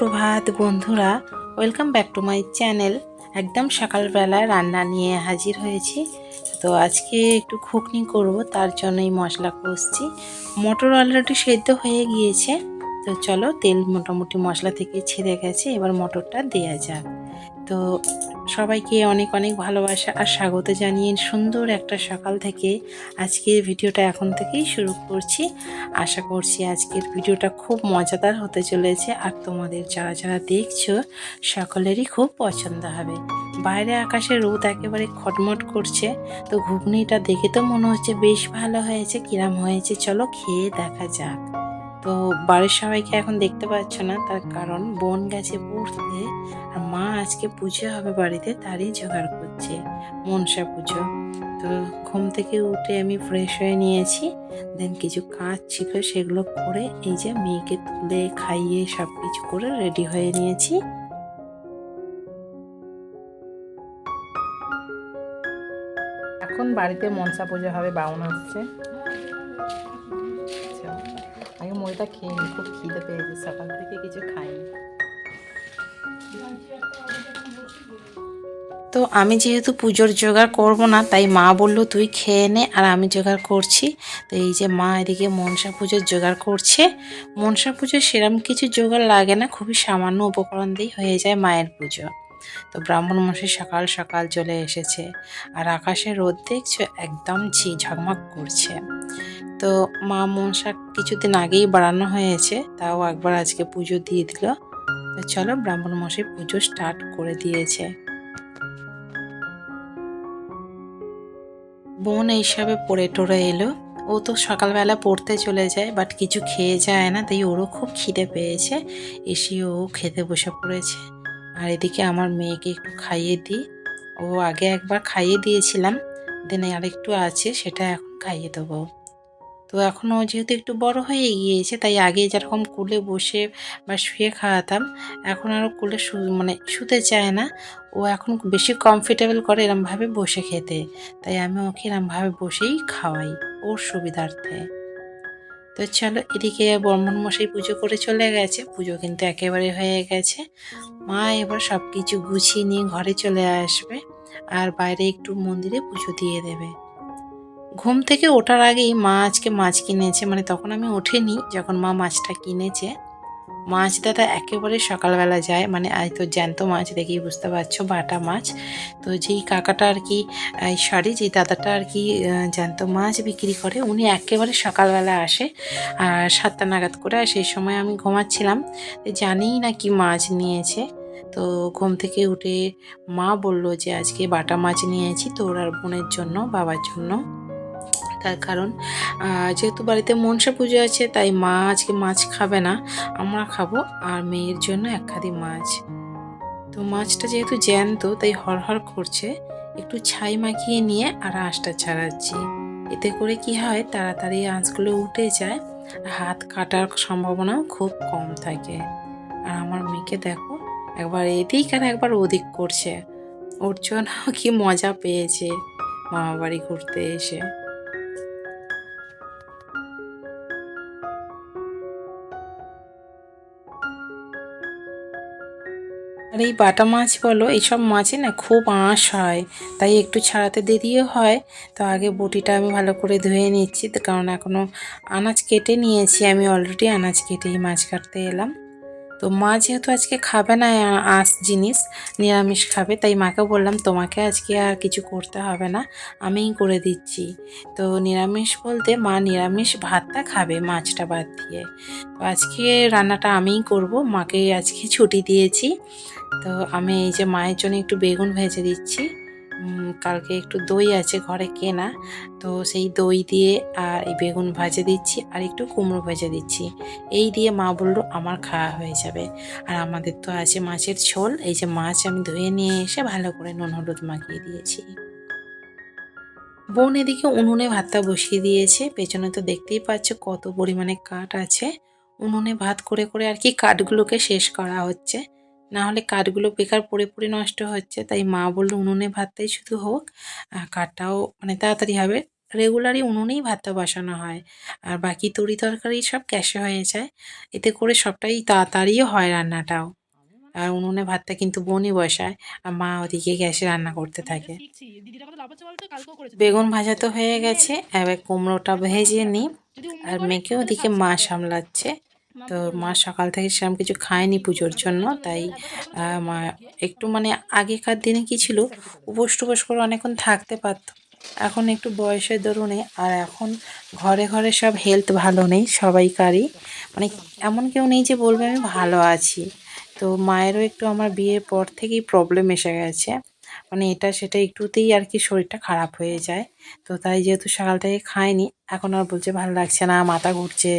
সুপ্রভাত বন্ধুরা welcome back to my channel একদম সকালবেলা রান্না নিয়ে হাজির হয়েছি। তো আজকে একটু খুকনি করব, তার জন্যই মশলা কষছি। মটর অলরেডি সেদ্ধ হয়ে গিয়েছে, তো চলো তেল মোটামুটি মশলা থেকে ছেড়ে গেছে, এবার মটরটা দেওয়া যাক। তো সবাইকে অনেক অনেক ভালোবাসা আর স্বাগত জানিয়ে সুন্দর একটা সকাল থেকে আজকের ভিডিওটা এখন থেকেই শুরু করছি। আশা করছি আজকের ভিডিওটা খুব মজাদার হতে চলেছে আর তোমাদের যারা যারা দেখছ সকলেরই খুব পছন্দ হবে। বাইরে আকাশে রোদ একেবারে খটমট করছে, তো ঘুগনিটা দেখে তো মনে হচ্ছে বেশ ভালো হয়েছে, কিরাম হয়েছে। চলো খেয়ে দেখা যাক। তো বাড়ির সবাইকে এখন দেখতে পাচ্ছ না তার কারণ বোন গেছে পড়তে আর মা আজকে পুজো হবে বাড়িতে তারই জোগাড় করছে মনসা পুজো। তো ঘুম থেকে উঠে আমি ফ্রেশ হয়ে নিয়েছি দেন কিছু কাজ ছিল সেগুলো করে এই যে মেয়েকে তুলে খাইয়ে সব কিছু করে রেডি হয়ে নিয়েছি। এখন বাড়িতে মনসা পুজো হবে বাউন আচ্ছা, আগে মুড়িটা খেয়ে নিই খুব খিদে পেয়েছে, সকাল থেকে কিছু খাইনি। তো আমি যেহেতু পুজোর জোগাড় করব না, তাই মা বলল, তুই খেয়ে নে আর আমি জোগাড় করছি। তো এই যে মা এদিকে মনসা পুজোর জোগাড় করছে। মনসা পুজোর সেরম কিছু জোগাড় লাগে না, খুবই সামান্য উপকরণ দিয়েই হয়ে যায় মায়ের পুজো। তো ব্রাহ্মণ মশাই সকাল সকাল চলে এসেছে, আর আকাশে রোদ দেখছ, একদম ঝি ঝকমক করছে। তো মা মনসা কিছুদিন আগেই বাড়ানো হয়েছে, তাও একবার আজকে পুজো দিয়ে দিল। তো চলো ব্রাহ্মণ মশাই পুজো স্টার্ট করে দিয়েছে। বোন এইসবে পড়ে টরে এলো। ও তো সকালবেলা পড়তে চলে যায় বাট কিছু খেয়ে যায় না, তাই ওরও খুব খিদে পেয়েছে। এসে ও খেতে বসে পড়েছে। আর এদিকে আমার মেয়েকে একটু খাইয়ে দিই। ও আগে একবার খাইয়ে দিয়েছিলাম, দেন আর একটু আছে, সেটা এখন খাইয়ে দেবো। তো এখন ও যেহেতু একটু বড় হয়ে গিয়েছে, তাই আগে যেরকম কুলে বসে বা শুয়ে খাওয়াতাম, এখন আরও কুলে শু মানে শুতে চায় না। ও এখন বেশি কমফর্টেবল করে এরমভাবে বসে খেতে। তাই আমি ওকে এরমভাবে বসেই খাওয়াই ওর সুবিধার্থে। তো চলো এদিকে ব্রাহ্মণ মশাই পুজো করে চলে গেছে। পুজো কিন্তু একেবারে হয়ে গেছে। মা এবার সব কিছু গুছিয়ে নিয়ে ঘরে চলে আসবে। আর বাইরে একটু মন্দিরে পুজো দিয়ে দেবে। ঘুম থেকে ওঠার আগেই মা আজকে মাছ কিনেছে মানে তখন আমি ওঠেনি যখন মা মাছটা কিনেছে। মাছ দাদা একেবারে সকালবেলা যায় মানে আজ তো জ্যান্ত মাছ দেখেই বুঝতে পারছ, বাটা মাছ। তো যেই কাকাটা আর কি সরি, যেই দাদাটা আর কি জ্যান্ত মাছ বিক্রি করে, উনি একেবারে সকালবেলা আসে আর সাতটা নাগাদ করে সেই সময় আমি ঘুমাচ্ছিলাম জানিই না কি মাছ নিয়েছে। তো ঘুম থেকে উঠে মা বলল যে, আজকে বাটা মাছ নিয়েছি তোর আর বোনের জন্য, বাবার জন্য। তার কারণ যেহেতু বাড়িতে মনসা পুজো আছে, তাই মা আজকে মাছ খাবে না। আমরা খাব আর মেয়ের জন্য এক খাদি মাছ। তো মাছটা যেহেতু জ্যান্ত, তাই হরহর করছে। একটু ছাই মাখিয়ে নিয়ে আর আঁশটা ছাড়াচ্ছি। এতে করে কি হয়, তাড়াতাড়ি আঁশগুলো উঠে যায় হাত কাটার সম্ভাবনাও খুব কম থাকে। আর আমার মেয়েকে দেখো, একবার এদিক আর একবার ওদিক করছে। ওর জন্য কি মজা পেয়েছে মামা বাড়ি ঘুরতে এসে। এই বাটা মাছ বলো, এইসব মাছে না খুব আঁশ হয়। তাই একটু ছাড়াতে দেরিও হয়। তো আগে বটিটা আমি ভালো করে ধুয়ে নিচ্ছি। কারণ এখনও আনাজ কেটে নিয়েছি। আমি অলরেডি আনাজ কেটেই মাছ কাটতে এলাম। তো মা যেহেতু আজকে খাবে না আঁশ জিনিস, নিরামিষ খাবে, তাই মাকে বললাম, তোমাকে আজকে আর কিছু করতে হবে না। আমিই করে দিচ্ছি। তো নিরামিষ বলতে মা নিরামিষ ভাতটা খাবে মাছটা বাদ দিয়ে। তো আজকে রান্নাটা আমিই করব। মাকে আজকে ছুটি দিয়েছি। তো আমি এই যে মায়ের জন্য একটু বেগুন ভেজে দিচ্ছি। কালকে একটু দই আছে ঘরে কেনা। তো সেই দই দিয়ে আর এই বেগুন ভাজে দিচ্ছি আর একটু কুমড়ো ভেজে দিচ্ছি। এই দিয়ে মা বলল, আমার খাওয়া হয়ে যাবে। আর আমাদের তো আছে মাছের ঝোল। এই যে মাছ আমি ধুয়ে নিয়ে এসে ভালো করে নুন হলুদ মাখিয়ে দিয়েছি। বোন এদিকে উনুনে ভাতটা বসিয়ে দিয়েছে। পেছনে তো দেখতেই পাচ্ছ কত পরিমাণে কাঠ আছে। উনুনে ভাত করে করে আর কি কাঠগুলোকে শেষ করা হচ্ছে। না হলে কাঠগুলো বেকার পড়ে পড়ে নষ্ট হচ্ছে তাই মা বলল উনুনে ভাতটাই শুধু হোক কাঠটাও মানে তাড়াতাড়ি হবে। রেগুলারই উনুনেই ভাতটা বসানো হয় আর বাকি তরি তরকারি সব গ্যাসে হয়ে যায় এতে করে সবটাই তাড়াতাড়িও হয় রান্নাটাও। আর উনুনে ভাতটা কিন্তু বোনই বসায় আর মা ওদিকে গ্যাসে রান্না করতে থাকে। বেগুন ভাজা তো হয়ে গেছে এবার কুমড়োটা ভেজে নিই আর মেয়েকে ওদিকে মা সামলাচ্ছে। তো মা সকাল থেকে সেরকম কিছু খায়নি পুজোর জন্য তাই মা একটু মানে আগেকার দিনে কি ছিল উপোস টুপোস করে অনেকক্ষণ থাকতে পারত। এখন একটু বয়সের দরুনে আর এখন ঘরে ঘরে সব হেলথ ভালো নেই সবাইকারই। মানে এমন কেউ নেই যে বলবে আমি ভালো আছি। তো মায়েরও একটু আমার বিয়ের পর থেকেই প্রবলেম এসে গেছে। মানে এটা সেটা একটুতেই আর কি শরীরটা খারাপ হয়ে যায়। তো তাই যেহেতু সকাল থেকে খায়নি এখন আর বলছে ভালো লাগছে না মাথা ঘুরছে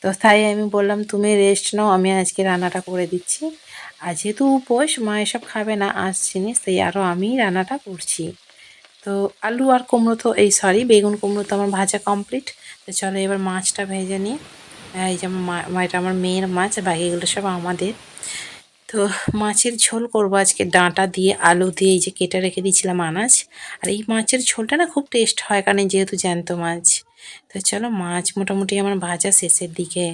তো তাই আমি বললাম, তুমি রেস্ট নাও, আমি আজকে রান্নাটা করে দিচ্ছি। আর যেহেতু উপোস, মা এসব খাবে না, আজ জিনিস, তাই আরও আমি রান্নাটা করছি। তো আলু আর কুমড়ো তো, এই সরি বেগুন, কুমড়ো তো আমার ভাজা কমপ্লিট তো চলো এবার মাছটা ভেজে নিই। এই যে মা- এটা আমার মেয়ের মাছ, বাকিগুলো সব আমাদের। তো মাছের ঝোল করব আজকে। ডাঁটা দিয়ে, আলু দিয়ে, এই যে কেটে রেখে দিয়েছিলাম আনাজ। আর এই মাছের ঝোলটা না খুব টেস্ট হয়, কারণ যেহেতু জ্যান্ত মাছ। তো চলো, মাছ মোটামুটি আমার ভাজা শেষের দিকে।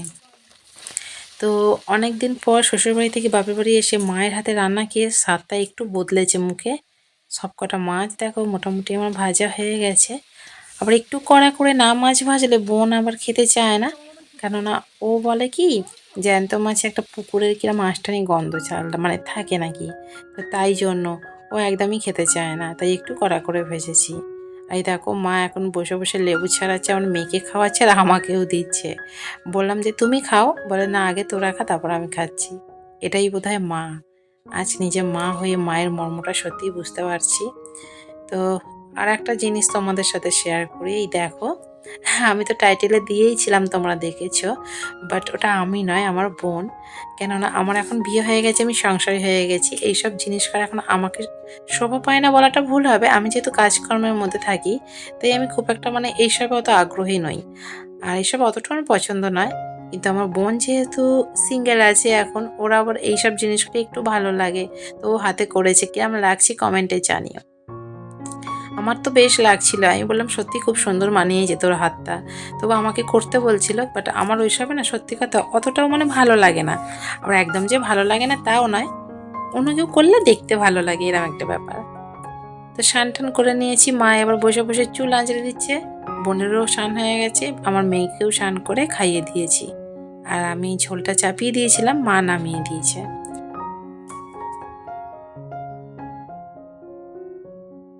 তো অনেক দিন পর শ্বশুরবাড়ি থেকে বাপের বাড়ি এসে মায়ের হাতে রান্না খেয়ে স্বাদটা একটু বদলেছে মুখে। সব কটা মাছ দেখো, মোটামুটি আমার ভাজা হয়ে গেছে। আবার একটু কড়া করে না মাছ ভাজলে বোন আবার খেতে চায় না। কেননা ও বলে কি জ্যান্ত মাছে একটা পুকুরের কিরম মাছটানি গন্ধ চালটা মানে থাকে নাকি? তো তাই জন্য ও একদমই খেতে চায় না, তাই একটু কড়া করে ভেজেছি। এই দেখো, মা এখন বসে বসে লেবু ছাড়াচ্ছে, আমার মেয়েকে খাওয়াচ্ছে আর আমাকেও দিচ্ছে। বললাম যে, তুমি খাও? বলে, না, আগে তোরা খা, তারপর আমি খাচ্ছি। এটাই বোধহয় মা। আজ নিজে মা হয়ে মায়ের মর্মটা সত্যিই বুঝতে পারছি। তো আর একটা জিনিস তোমাদের সাথে শেয়ার করি, এই দেখো আমি তো টাইটেলে দিয়েইছিলাম তোমরা দেখেছ। বাট ওটা আমি নয়, আমার বোন। কেননা আমার এখন বিয়ে হয়ে গেছে, আমি সংসারী হয়ে গেছি। এইসব জিনিস করা এখন আমাকে শোভা পায় না বলাটা ভুল হবে। আমি যেহেতু কাজকর্মের মধ্যে থাকি, তাই আমি খুব একটা মানে এইসবে অত আগ্রহী নই। আর এইসব অতটা আমার পছন্দ নয়। কিন্তু আমার বোন যেহেতু সিঙ্গেল আছে এখন, ওরা আবার এইসব জিনিসগুলো একটু ভালো লাগে। তো ও হাতে করেছে। কিরম লাগছে কমেন্টে জানিও। আমার তো বেশ লাগছিল। আমি বললাম, সত্যি খুব সুন্দর মানিয়ে যেত ওর হাতটা। তবু আমাকে করতে বলছিল বাট আমার ওইসবে না সত্যি কথা অতটাও মানে ভালো লাগে না। আবার একদম যে ভালো লাগে না তাও নয় অন্য কেউ করলে দেখতে ভালো লাগে এরকম একটা ব্যাপার। তো স্নান টান করে নিয়েছি, মা এবার বসে বসে চুল আঁচড়ে দিচ্ছে। বোনেরও স্নান হয়ে গেছে, আমার মেয়েকেও স্নান করে খাইয়ে দিয়েছি। আর আমি ঝোলটা চাপিয়ে দিয়েছিলাম, মা নামিয়ে দিয়েছে।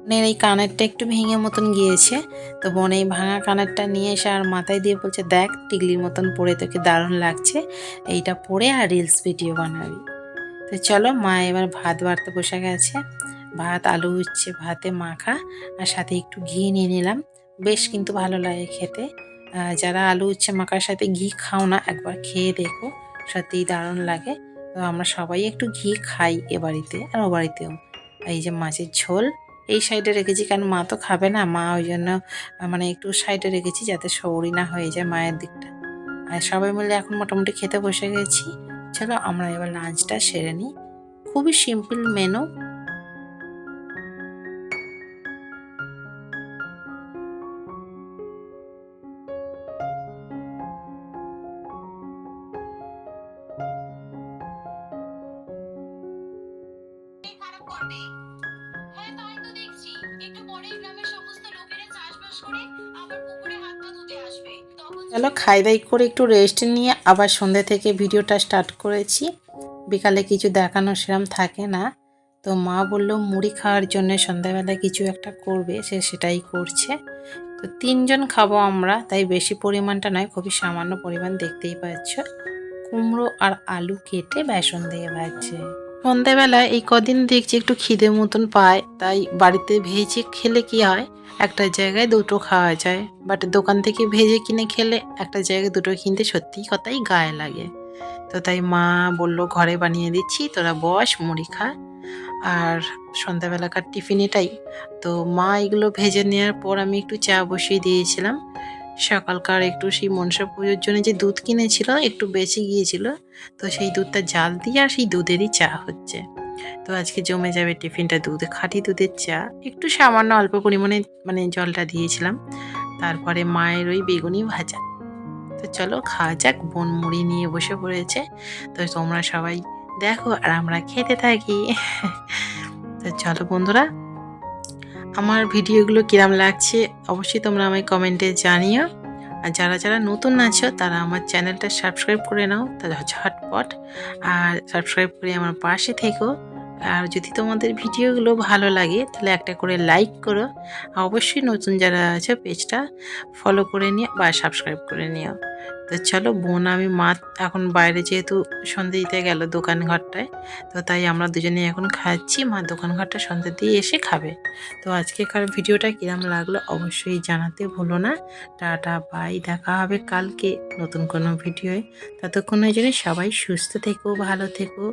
বোনের এই কানেরটা একটু ভেঙে মতন গিয়েছে। তো বোন এই ভাঙা কানেরটা নিয়ে এসে আর মাথায় দিয়ে বলছে, দেখ টিগলির মতন পরে তোকে দারুণ লাগছে। এইটা পরে আর রিলস ভিডিও বানাবি। তো চলো, মা এবার ভাত বাড়তে বসে গেছে। ভাত, আলু উচ্ছে, ভাতে মাখা আর সাথে একটু ঘি নিয়ে নিলাম। বেশ কিন্তু ভালো লাগে খেতে। যারা আলু উচ্ছে মাখার সাথে ঘি খাও না, একবার খেয়ে দেখো। সত্যিই দারুণ লাগে। তো আমরা সবাই একটু ঘি খাই এ বাড়িতে আর ও বাড়িতেও। এই যে মাছের ঝোল। এই সাইডে রেখেছি, কারণ মা তো খাবে না। মা ওই জন্য মানে একটু সাইডে রেখেছি যাতে সৌরি না হয়ে যায় মায়ের দিকটা। আর সবাই মিলে এখন মোটামুটি খেতে বসে গেছি। চলো আমরা এবার লাঞ্চটা সেরে নিই। খুবই সিম্পল মেনু হ্যাঁ তাই চলো খাই দাই করে একটু রেস্ট নিয়ে আবার সন্ধ্যে থেকে ভিডিওটা স্টার্ট করেছি। বিকালে কিছু দেখানো সেরম থাকে না। তো মা বলল মুড়ি খাওয়ার জন্য সন্ধ্যাবেলা কিছু একটা করবে সে সেটাই করছে। তো তিনজন খাব আমরা তাই বেশি পরিমাণটা নয় খুবই সামান্য পরিমাণ দেখতেই পাচ্ছ। কুমড়ো আর আলু কেটে বেসন দিয়ে ভাজছে। সন্ধ্যাবেলায় এই কদিন দেখছি একটু খিদে মতন পায়, তাই বাড়িতে ভেজে খেলে কি হয়? একটা জায়গায় দুটো খাওয়া যায় বাট দোকান থেকে ভেজে কিনে খেলে একটা জায়গায় দুটো কিনতে সত্যি কথাই গায়ে লাগে। তো তাই মা বলল, ঘরে বানিয়ে দিচ্ছি, তোরা বস, মুড়ি খা। আর সন্ধ্যাবেলাকার টিফিন এটাই তো মা এগুলো ভেজে নেওয়ার পর আমি একটু চা বসিয়ে দিয়েছিলাম। সকালকার একটু সেই মনসা পুজোর জন্য যে দুধ কিনেছিল, একটু বেঁচে গিয়েছিল, তো সেই দুধটা জাল দিয়ে আর সেই দুধেরই চা হচ্ছে। তো আজকে জমে যাবে টিফিনটা দুধ, খাঁটি দুধের চা। একটু সামান্য অল্প পরিমাণে মানে জলটা দিয়েছিলাম। তারপরে মায়ের ওই বেগুনি ভাজা। তো চলো খাওয়া যাক, বোন মুড়ি নিয়ে বসে পড়েছে। তো তোমরা সবাই দেখো আর আমরা খেতে থাকি। তো চলো বন্ধুরা আমার ভিডিওগুলো কিরাম লাগছে, অবশ্যই তোমরা আমায় কমেন্টে জানিও। আর যারা যারা নতুন আছো, তারা আমার চ্যানেলটা সাবস্ক্রাইব করে নাও, তাহলে ঝটপট। আর সাবস্ক্রাইব করে আমার পাশে থেকো। আর যদি তোমাদের ভিডিওগুলো ভালো লাগে, তাহলে একটা করে লাইক করো। অবশ্যই নতুন যারা আছে, পেজটা ফলো করে নিও বা সাবস্ক্রাইব করে নিও। তো চলো বোন, আমি মা এখন বাইরে যেহেতু সন্ধে দিতে গেল দোকান ঘরটায়, তো তাই আমরা দুজনে এখন খাচ্ছি। মা দোকান ঘরটা সন্ধে দিয়ে এসে খাবে। তো আজকে কার ভিডিওটা কিরম লাগল অবশ্যই জানাতে ভুলো না। টাটা, বাই, দেখা হবে কালকে নতুন কোনো ভিডিওয়ে। ওই জন্য সবাই সুস্থ থেকো, ভালো থেকো।